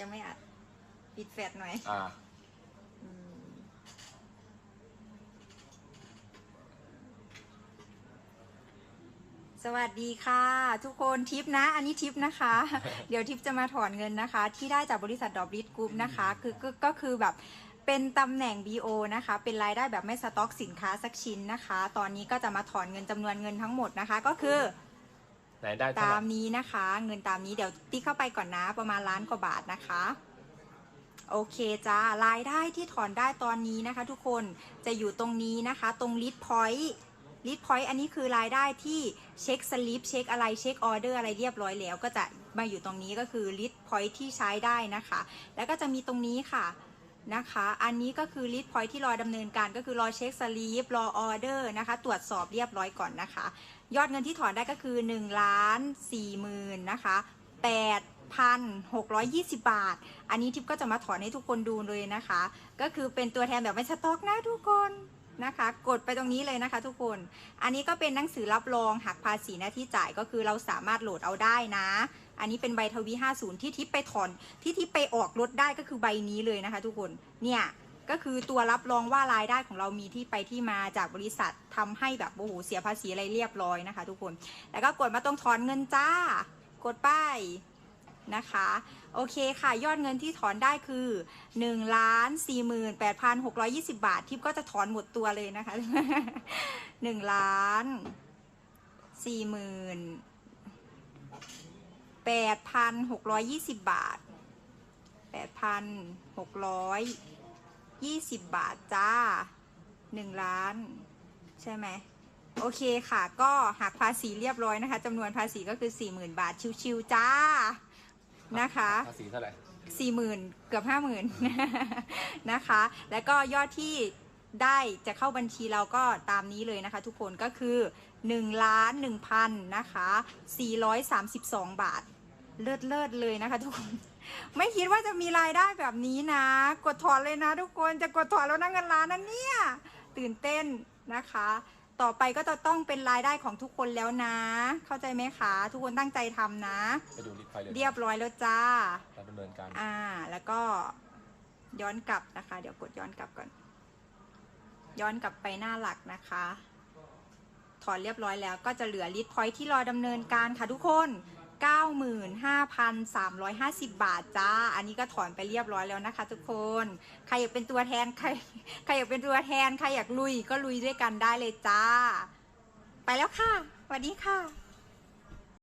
ยังไม่อัด ปิดแฟลชหน่อยอ่าอืมสวัสดีค่ะ ทุกคนทิปนะ อันนี้ทิปนะคะ เดี๋ยวทิปจะมาถอนเงินนะคะ ที่ได้จากบริษัทดอบริสกรุ๊ปนะคะ คือก็ก็คือแบบเป็นตำแหน่ง BO นะคะ เป็นรายได้แบบไม่สต็อกสินค้าสักชิ้นนะคะ ตอนนี้ก็จะมาถอนเงินจำนวนเงินทั้งหมดนะคะ ก็คือ ไหนได้เท่าตาไหร่มนี้นะคะ เงินตามนี้เดี๋ยวติ๊กเข้าไปก่อนนะประมาณล้านกว่าบาทนะคะ โอเคจ้ารายได้ที่ถอนได้ตอนนี้นะคะ ทุกคนจะอยู่ตรงนี้นะคะ ตรงลิทพอยต์ลิทพอยต์อันนี้คือรายได้ที่เช็คสลิปเช็คอะไรเช็คออเดอร์อะไรเรียบร้อยแล้ว ก็จะมาอยู่ตรงนี้ก็คือลิทพอยต์ที่ใช้ได้นะคะ แล้วก็จะมีตรงนี้ค่ะ นะคะ อันนี้ก็คือลิสต์พอยต์ที่รอดำเนินการก็คือรอเช็คสลีปรอออเดอร์นะคะ ตรวจสอบเรียบร้อยก่อนนะคะ ยอดเงินที่ถอนได้ก็คือ1ล้านสี่หมื่นนะคะแปดพันหกร้อยยี่สิบาท อันนี้ทิปก็จะมาถอนให้ทุกคนดูเลยนะคะ ก็คือเป็นตัวแทนแบบไม่สต็อกนะทุกคน นะคะ กดไปตรงนี้เลยนะคะทุกคน อันนี้ก็เป็นหนังสือรับรองหักภาษีหน้าที่จ่ายก็คือเราสามารถโหลดเอาได้นะ อันนี้เป็นใบทวี 50 ที่ทิปไปถอน ที่ทิปไปออกรถได้ก็คือใบนี้เลยนะคะทุกคน เนี่ยก็คือตัวรับรองว่ารายได้ของเรามีที่ไปที่มาจากบริษัททำให้แบบโอ้โหเสียภาษีอะไรเรียบร้อยนะคะ ทุกคน แล้วก็กดมาตรงถอนเงินจ้า กดไป นะคะ โอเคค่ะยอดเงินที่ถอนได้คือ1ล้าน48,620บาททิปก็จะถอนหมดตัวเลยนะคะ1ล้าน48,620บาท8,620บาทจ้า1ล้าน ใช่ไหมโอเคค่ะ ก็หักภาษีเรียบร้อยนะคะจำนวนภาษีก็คือ 40,000 บาท ชิวๆจ้า นะคะภาษีเท่าไหร่สี่หมื่นเกือบห้าหมื่นนะคะ แล้วก็ยอดที่ได้จะเข้าบัญชีเราก็ตามนี้เลยนะคะทุกคนก็คือ1ล้าน1พันนะคะ432 บาท เลิศเลิศเลยนะคะทุกคน ไม่คิดว่าจะมีรายได้แบบนี้นะ กดถอนเลยนะทุกคนจะกดถอนแล้วนะเงินล้านนะเนี่ย ตื่นเต้นนะคะ ต่อไปก็จะต้องเป็นรายได้ของทุกคนแล้วนะ เข้าใจไหมคะ ทุกคนตั้งใจทำนะ ไปดูลิสต์ไฟเลยเรียบร้อยแล้วจ้า การดำเนินการอ่า แล้วก็ย้อนกลับนะคะ เดี๋ยวกดย้อนกลับก่อน ย้อนกลับไปหน้าหลักนะคะ ถอนเรียบร้อยแล้วก็จะเหลือลิทพอยที่รอดำเนินการค่ะทุกคน 95,350 บาทจ้า อันนี้ก็ถอนไปเรียบร้อยแล้วนะคะ ทุกคน ใครอยากเป็นตัวแทนใครใครอยากเป็นตัวแทนใครอยากลุยก็ลุยด้วยกันได้เลยจ้า ไปแล้วค่ะสวัสดีค่ะ